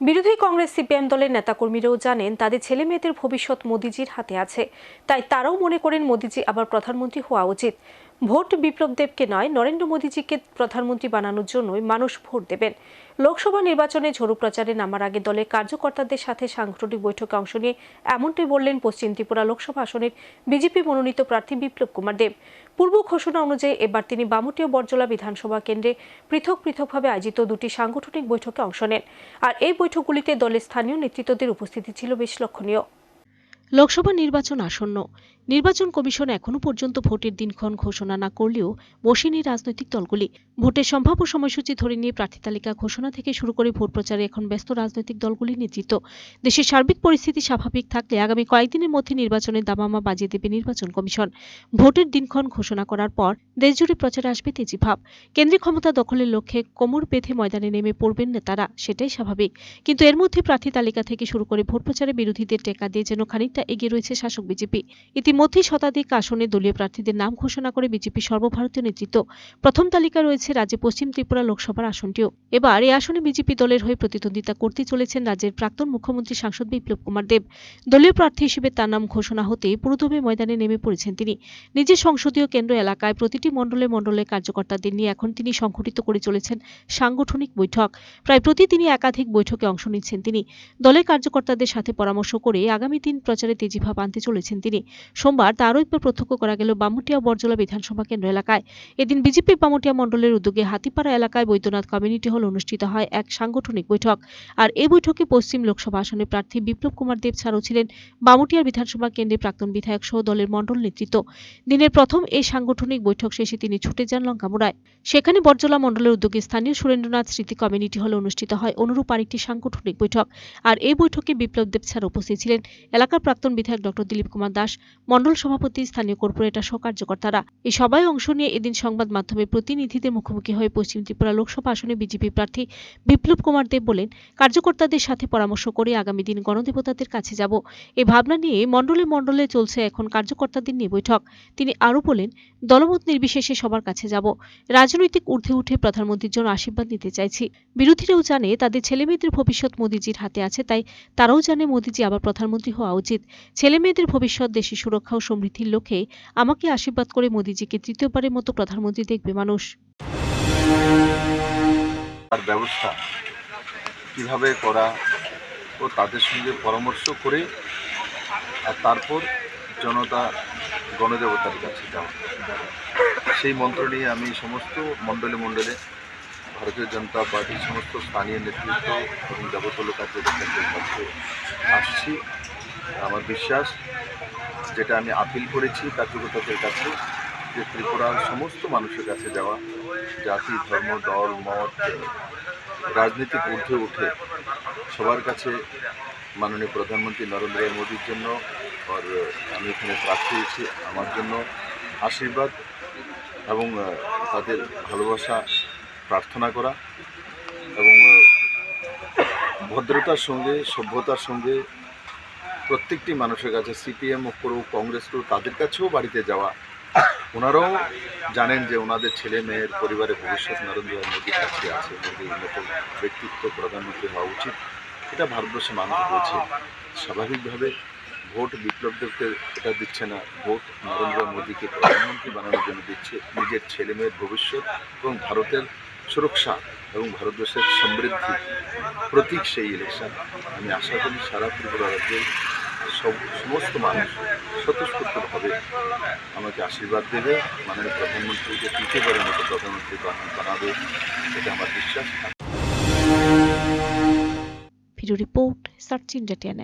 বিরোধী কংগ্রেস সিপিএম দলের নেতাকর্মীরাও জানেন, তাদের ছেলে মেয়েদের ভবিষ্যৎ মোদিজির হাতে আছে। তাই তারাও মনে করেন, মোদিজি আবার প্রধানমন্ত্রী হওয়া উচিত। ভোট বিপ্লব দেবকে নয়, নরেন্দ্র মোদিজিকে প্রধানমন্ত্রী বানানোর জন্যই মানুষ ভোট দেবেন। লোকসভা নির্বাচনে ঝড়ু প্রচারে নামার আগে দলের কার্যকর্তাদের সাথে সাংগঠনিক বৈঠকে অংশ নিয়ে এমনটাই বললেন পশ্চিম ত্রিপুরা লোকসভা আসনের বিজেপি মনোনীত প্রার্থী বিপ্লব কুমার দেব। পূর্ব ঘোষণা অনুযায়ী এবার তিনি বামুটিয়া বরজলা বিধানসভা কেন্দ্রে পৃথক পৃথকভাবে আয়োজিত দুটি সাংগঠনিক বৈঠকে অংশ নেন। আর এই বৈঠকগুলিতে দলের স্থানীয় নেতৃত্বদের উপস্থিতি ছিল বেশ লক্ষণীয়। লোকসভা নির্বাচন আসন্ন। নির্বাচন কমিশন এখনও পর্যন্ত ভোটের দিনক্ষণ ঘোষণা না করলেও বসেনি রাজনৈতিক দলগুলি। ভোটের সম্ভাব্য সময়সূচি ধরে নিয়ে প্রার্থী তালিকা ঘোষণা থেকে শুরু করে ভোট প্রচারে এখন ব্যস্ত রাজনৈতিক দলগুলি নেতৃত্ব দেশের সার্বিক পরিস্থিতি স্বাভাবিক থাকলে আগামী কয়েকদিনের মধ্যে নির্বাচনের দামামা বাজিয়ে দেবে নির্বাচন কমিশন। ভোটের দিনক্ষণ ঘোষণা করার পর দেশজুড়ে প্রচারে আসবে তেজিভাব। কেন্দ্রীয় ক্ষমতা দখলের লক্ষ্যে কোমর বেঁধে ময়দানে নেমে পড়বেন নেতারা, সেটাই স্বাভাবিক। কিন্তু এর মধ্যে প্রার্থী তালিকা থেকে শুরু করে ভোট প্রচারে বিরোধীদের টেকা দিয়ে যেন খানিকটা এগিয়ে রয়েছে শাসক বিজেপি। ইতিমধ্যেই শতাধিক আসনে দলীয় প্রার্থীদের নাম ঘোষণা করে বিজেপি সর্বভারতীয় নেতৃত্ব। প্রথম তালিকায় রয়েছে রাজ্যে পশ্চিম ত্রিপুরা লোকসভার আসনটিও। এবার এই আসনে বিজেপি দলের হয়ে প্রতিদ্বন্দ্বিতা করতে চলেছেন রাজ্যের প্রাক্তন মুখ্যমন্ত্রী সাংসদ বিপ্লব কুমার দেব। দলীয় প্রার্থী হিসেবে তার নাম ঘোষণা হতেই পুরোদমে ময়দানে নেমে পড়েছেন তিনি। নিজের সংসদীয় কেন্দ্র এলাকায় প্রতিটি মণ্ডলে মণ্ডলে কার্যকর্তাদের নিয়ে এখন তিনি সংঘটিত করে চলেছেন সাংগঠনিক বৈঠক। প্রায় প্রতিদিনই একাধিক বৈঠকে অংশ নিচ্ছেন তিনি। দলের কার্যকর্তাদের সাথে পরামর্শ করে আগামী দিন প্রচারে তেজিভাব আনতে চলেছেন তিনি। সোমবার তা আরও প্রত্যক্ষ করা গেল বামুটিয়া বরজলা বিধানসভা কেন্দ্র এলাকায়। এদিন বিজেপি বামুটিয়া মণ্ডলের উদ্যোগে হাতিপাড়া এলাকায় বৈদ্যনাথ কমিউনিটি হল অনুষ্ঠিত হয় এক সাংগঠনিক বৈঠক। আর এই বৈঠকে পশ্চিম লোকসভা আসনে প্রার্থী বিপ্লব কুমার দেব ছাড়াও ছিলেন বামুটিয়ার বিধানসভা কেন্দ্রে প্রাক্তন বিধায়ক সহ দলের মণ্ডল নেতৃত্ব। দিনের প্রথম এই সাংগঠনিক বৈঠক শেষে তিনি ছুটে যান লঙ্কামুড়ায়। সেখানে বরজলা মণ্ডলের উদ্যোগে স্থানীয় সুরেন্দ্রনাথ স্মৃতি কমিউনিটি হলে অনুষ্ঠিত হয় অনুরূপ আরেকটি সাংগঠনিক বৈঠক। আর এই বৈঠকে বিপ্লব দেব ছাড়া উপস্থিত ছিলেন এলাকার প্রাক্তন বিধায়ক ডক্টর দিলীপ কুমার দাস, মন্ডল সভাপতি, স্থানীয় কর্পোরেটর, সহ কার্যকর্তারা। এই সভায় অংশ নিয়ে এদিন সংবাদ মাধ্যমে প্রতিনিধিদের মুখোমুখি হয়ে পশ্চিম ত্রিপুরা লোকসভা আসনে বিজেপি প্রার্থী বিপ্লব কুমার দেব বলেন, কার্যকর্তাদের সাথে পরামর্শ করে আগামী দিন গণদেবতাদের কাছে যাব। এই ভাবনা নিয়ে মন্ডলে মন্ডলে চলছে এখন কার্যকর্তাদের নিয়ে বৈঠক। তিনি আরও বলেন, দলমত নির্বিশেষে সবার কাছে যাব। রাজনৈতিক ঊর্ধ্বে উঠে প্রধানমন্ত্রীর জন্য আশীর্বাদ নিতে চাইছি। বিরোধীরাও জানে তাদের ছেলেমেয়েদের ভবিষ্যৎ মোদীজির হাতে আছে, তাই তারাও জানে মোদীজি আবার প্রধানমন্ত্রী হওয়া উচিত। ছেলেমেয়েদের ভবিষ্যৎ দেশের সুরক্ষা ও সমৃদ্ধির লক্ষ্যে আমাকে আশীর্বাদ করে মোদিজিকে তৃতীয়বারের মতো প্রধানমন্ত্রী দেখবে মানুষ। ব্যবস্থা কীভাবে করা ও তাদের সঙ্গে পরামর্শ করে আর তারপর জনতা, গণদেবতার কাছে যাওয়া। সেই মন্ত্র নিয়ে আমি সমস্ত মণ্ডলে মণ্ডলে ভারতীয় জনতা পার্টির সমস্ত স্থানীয় নেতৃত্ব এবং দেবতল কার্যকর্তাদের আসছি। আমার বিশ্বাস, যেটা আমি আপিল করেছি কার্যকর্তাদের কাছে, যে ত্রিপুরার সমস্ত মানুষের কাছে যাওয়া, জাতি, ধর্ম, দল, মত রাজনীতিক ঊর্ধ্বে উঠে সবার কাছে মাননীয় প্রধানমন্ত্রী নরেন্দ্র মোদীর জন্য, আর আমি এখানে প্রার্থী হয়েছি আমার জন্য আশীর্বাদ এবং তাদের ভালোবাসা প্রার্থনা করা এবং ভদ্রতার সঙ্গে, সভ্যতার সঙ্গে প্রত্যেকটি মানুষের কাছে সিপিএম করুক কংগ্রেস করুক তাদের কাছেও বাড়িতে যাওয়া। ওনারাও জানেন যে ওনাদের ছেলে মেয়ের পরিবারের ভবিষ্যৎ নরেন্দ্র মোদীর কাছে আছে। মোদীর মতো ব্যক্তিত্ব, প্রধানমন্ত্রী হওয়া উচিত। এটা ভারতবর্ষে মানুষ বলছে। স্বাভাবিকভাবে ভোট বিপ্লব দেবকে এটা দিচ্ছে না। ভোট নরেন্দ্র মোদীকে প্রধানমন্ত্রী বানানোর জন্য দিচ্ছে নিজের ছেলে মেয়ের ভবিষ্যৎ এবং ভারতের সুরক্ষা এবং ভারতবর্ষের সমৃদ্ধি। প্রতীক সেই ইলেকশন আমি আশা করি সারা ত্রিপুরা রাজ্যের সব সমস্ত মানুষ স্বতঃস্ফূর্তভাবে আমাকে আশীর্বাদ দেবে, মাননীয় প্রধানমন্ত্রীকে তৃতীয়বারের মতো প্রধানমন্ত্রী বানা- বানাবে, এটা আমার বিশ্বাস। Report, search India